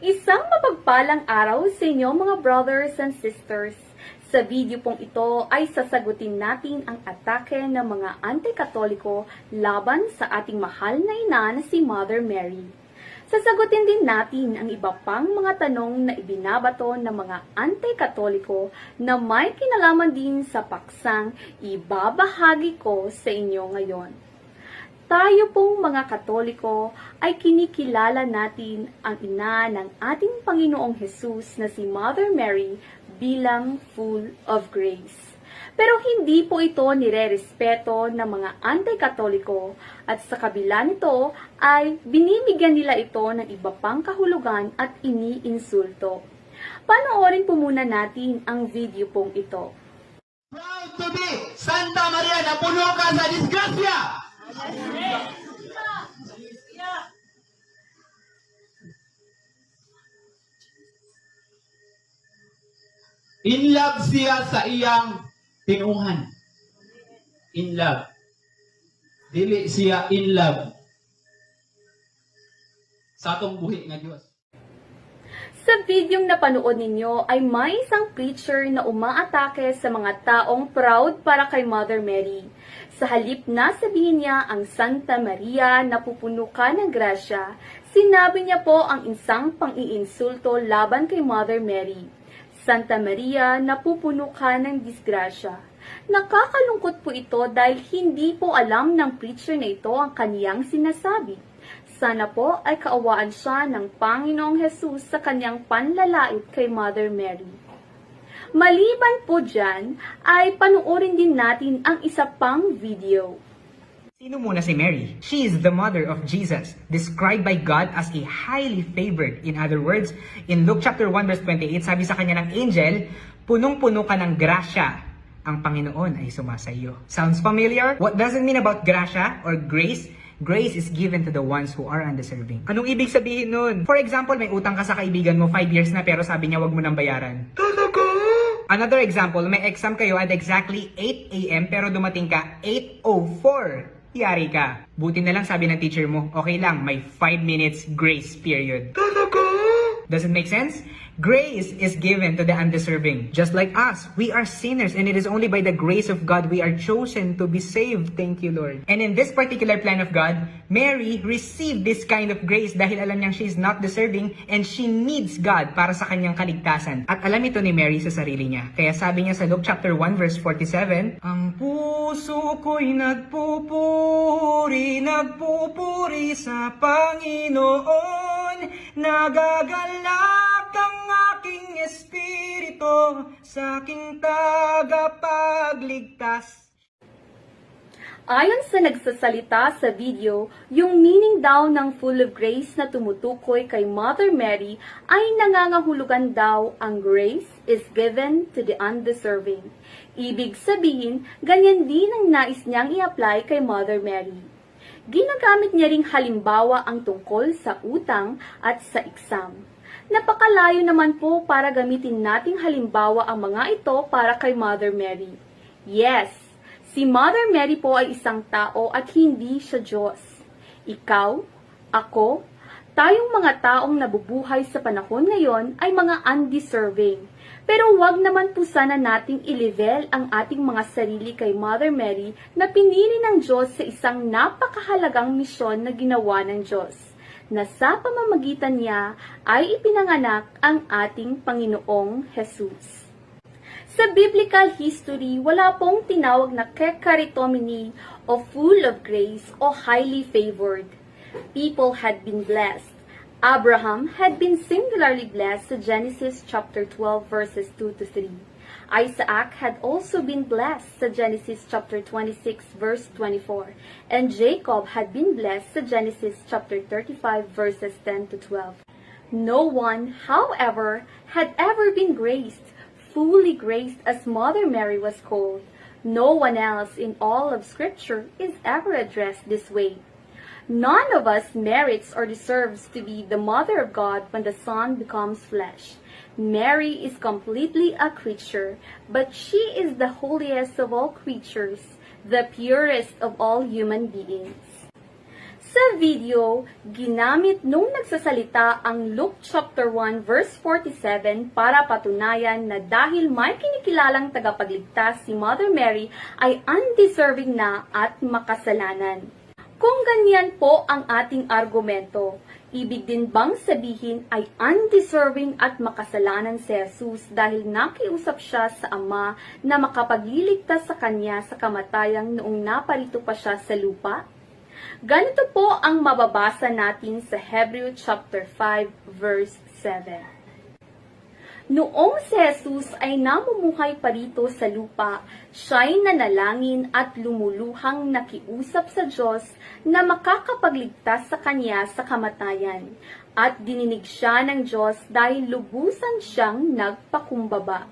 Isang mapagpalang araw sa inyo mga brothers and sisters. Sa video pong ito ay sasagutin natin ang atake ng mga anti-katoliko laban sa ating mahal na ina na si Mother Mary. Sasagutin din natin ang iba pang mga tanong na ibinabato ng mga anti-katoliko na may kinalaman din sa paksang ibabahagi ko sa inyo ngayon. Tayo pong mga Katoliko ay kinikilala natin ang ina ng ating Panginoong Hesus na si Mother Mary bilang full of grace. Pero hindi po ito nire-respeto ng mga anti-katoliko at sa kabila nito ay binibigyan nila ito ng iba pang kahulugan at iniinsulto. Panoorin po muna natin ang video pong ito. Proud to be Santa Maria na puno ka sa disgrasya! In love siya sa iyang tinuhan. In love. Dili siya in love sa atong buhi nga Dios. Sa videong napanood ninyo ay may isang preacher na umaatake sa mga taong proud para kay Mother Mary. Sa halip na sabihin niya ang Santa Maria na pupuno ka ng grasya, sinabi niya po ang isang pang-iinsulto laban kay Mother Mary. Santa Maria na pupuno ka ng disgrasya. Nakakalungkot po ito dahil hindi po alam ng preacher na ito ang kaniyang sinasabi. Sana po ay kaawaan siya ng Panginoong Hesus sa kanyang panlalait kay Mother Mary. Maliban po dyan, ay panuorin din natin ang isa pang video. Sino muna si Mary? She is the mother of Jesus, described by God as a highly favored. In other words, in Luke chapter 1 verse 28, sabi sa kanya ng angel, punong-puno ka ng grasya. Ang Panginoon ay sumasayo. Sounds familiar? What does it mean about grasya or grace? Grace is given to the ones who are undeserving. Anong ibig sabihin nun? For example, may utang ka sa kaibigan mo 5 years na pero sabi niya wag mo nang bayaran. Talaga? Another example, may exam kayo at exactly 8 a.m. pero dumating ka 8.04. Yari ka. Buti na lang sabi ng teacher mo, okay lang, may 5 minutes grace period. Talaga? Does it make sense? Grace is given to the undeserving. Just like us, we are sinners and it is only by the grace of God we are chosen to be saved. Thank you, Lord. And in this particular plan of God, Mary received this kind of grace dahil alam niyang she is not deserving and she needs God para sa kanyang kaligtasan. At alam ito ni Mary sa sarili niya. Kaya sabi niya sa Luke chapter 1 verse 47, Ang puso ko'y nagpupuri, nagpupuri sa Panginoon, nagagalak ang aking espiritu sa aking tagapagligtas. Ayon sa nagsasalita sa video, yung meaning daw ng full of grace na tumutukoy kay Mother Mary ay nangangahulugan daw ang grace is given to the undeserving. Ibig sabihin, ganyan din ang nais niyang i-apply kay Mother Mary. Ginagamit niya ring halimbawa ang tungkol sa utang at sa exam. Napakalayo naman po para gamitin nating halimbawa ang mga ito para kay Mother Mary. Yes, si Mother Mary po ay isang tao at hindi siya Diyos. Ikaw, ako, tayong mga taong nabubuhay sa panahon ngayon ay mga undeserving. Pero wag naman po sana nating i-level ang ating mga sarili kay Mother Mary na pinili ng Diyos sa isang napakahalagang misyon na ginawa ng Diyos na sa pamamagitan niya ay ipinanganak ang ating Panginoong Jesus. Sa biblical history, wala pong tinawag na kekaritomini o full of grace o highly favored. People had been blessed. Abraham had been singularly blessed sa Genesis chapter 12 verses 2 to 3. Isaac had also been blessed sa Genesis chapter 26 verse 24, and Jacob had been blessed sa Genesis chapter 35 verses 10 to 12. No one, however, had ever been graced, fully graced as Mother Mary was called. No one else in all of Scripture is ever addressed this way. None of us merits or deserves to be the mother of God when the Son becomes flesh. Mary is completely a creature, but she is the holiest of all creatures, the purest of all human beings. Sa video, ginamit nung nagsasalita ang Luke chapter 1 verse 47 para patunayan na dahil may kinikilalang tagapagligtas si Mother Mary ay undeserving na at makasalanan. Kung ganyan po ang ating argumento, ibig din bang sabihin ay undeserving at makasalanan si Jesus dahil nakiusap siya sa Ama na makapagliligtas sa Kanya sa kamatayang noong naparito pa siya sa lupa? Ganito po ang mababasa natin sa Hebrew chapter 5 verse 7. Noong si Jesus ay namumuhay pa rito sa lupa, siya'y nanalangin at lumuluhang nakiusap sa Diyos na makakapagligtas sa kanya sa kamatayan. At dininig siya ng Diyos dahil lubusan siyang nagpakumbaba.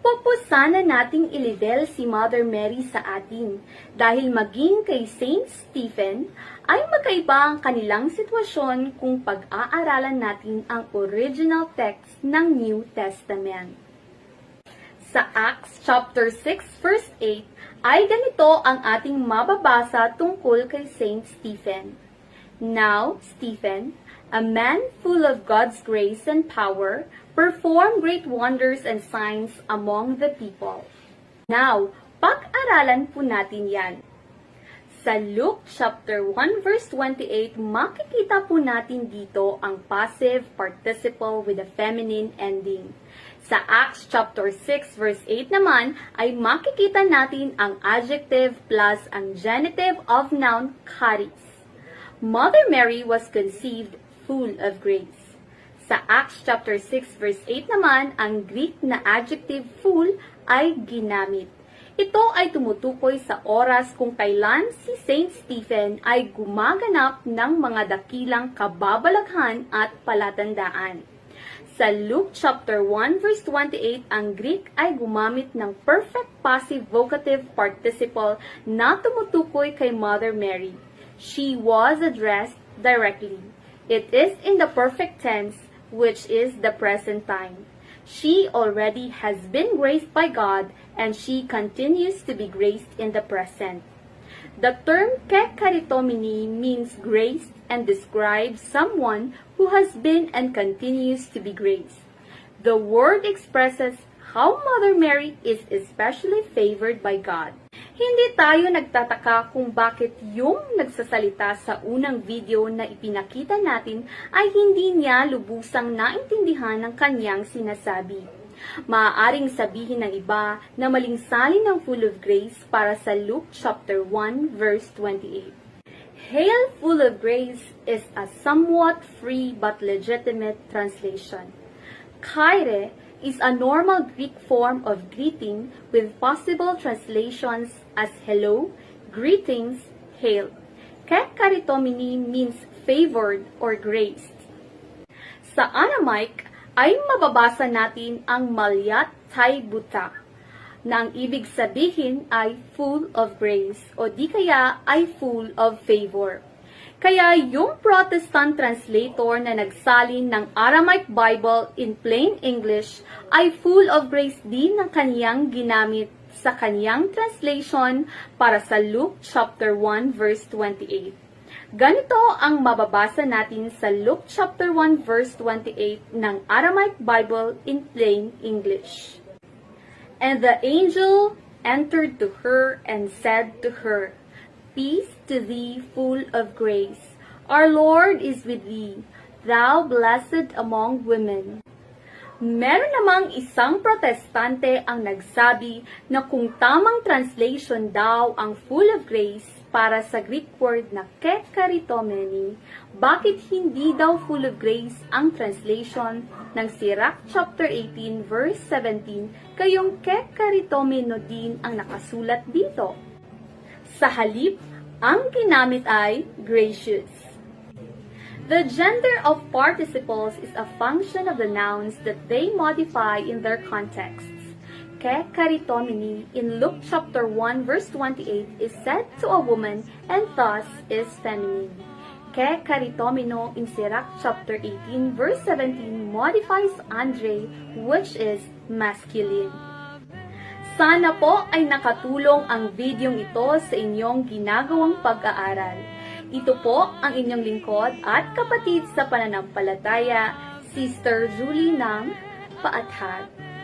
Po sana nating ilibel si Mother Mary sa atin dahil maging kay Saint Stephen ay magkaiba ang kanilang sitwasyon kung pag-aaralan natin ang original text ng New Testament. Sa Acts chapter 6 verse 8 ay ganito ang ating mababasa tungkol kay Saint Stephen. Now, Stephen, a man full of God's grace and power, performed great wonders and signs among the people. Now, pag-aralan po natin yan. Sa Luke chapter 1 verse 28, makikita po natin dito ang passive participle with a feminine ending. Sa Acts chapter 6 verse 8 naman ay makikita natin ang adjective plus ang genitive of noun charis. Mother Mary was conceived full of grace. Sa Acts chapter 6 verse 8 naman, ang Greek na adjective full ay ginamit. Ito ay tumutukoy sa oras kung kailan si Saint Stephen ay gumaganap ng mga dakilang kababalaghan at palatandaan. Sa Luke chapter 1 verse 28, ang Greek ay gumamit ng perfect passive vocative participle na tumutukoy kay Mother Mary. She was addressed directly. It is in the perfect tense, which is the present time. She already has been graced by God and she continues to be graced in the present. The term kekaritomini means graced and describes someone who has been and continues to be graced. The word expresses how Mother Mary is especially favored by God. Hindi tayo nagtataka kung bakit yung nagsasalita sa unang video na ipinakita natin ay hindi niya lubusang naintindihan ng kanyang sinasabi. Maaaring sabihin ng iba na maling salin ng full of grace para sa Luke chapter 1 verse 28. Hail full of grace is a somewhat free but legitimate translation. Kyrie is a normal Greek form of greeting with possible translations as hello, greetings, hail. Kekaritomini means favored or graced. Sa Aramaic ay mababasa natin ang Malyat Buta na ang ibig sabihin ay full of grace o di kaya ay full of favor. Kaya yung Protestant translator na nagsalin ng Aramaic Bible in plain English ay full of grace din ng kaniyang ginamit sa kaniyang translation para sa Luke chapter 1 verse 28. Ganito ang mababasa natin sa Luke chapter 1 verse 28 ng Aramaic Bible in plain English. And the angel entered to her and said to her, Peace to thee, full of grace. Our Lord is with thee, thou blessed among women. Meron namang isang protestante ang nagsabi na kung tamang translation daw ang full of grace para sa Greek word na kekaritomeni, bakit hindi daw full of grace ang translation ng Sirach chapter 18 verse 17 kayong kekaritomeno din ang nakasulat dito? Sa halip, ang ginamit ay gracious. The gender of participles is a function of the nouns that they modify in their contexts. Kekaritomini in Luke chapter 1 verse 28 is said to a woman and thus is feminine. Kekaritomino in Sirach chapter 18 verse 17 modifies Andre which is masculine. Sana po ay nakatulong ang videong ito sa inyong ginagawang pag-aaral. Ito po ang inyong lingkod at kapatid sa pananampalataya, Sister Julie ng Paathat.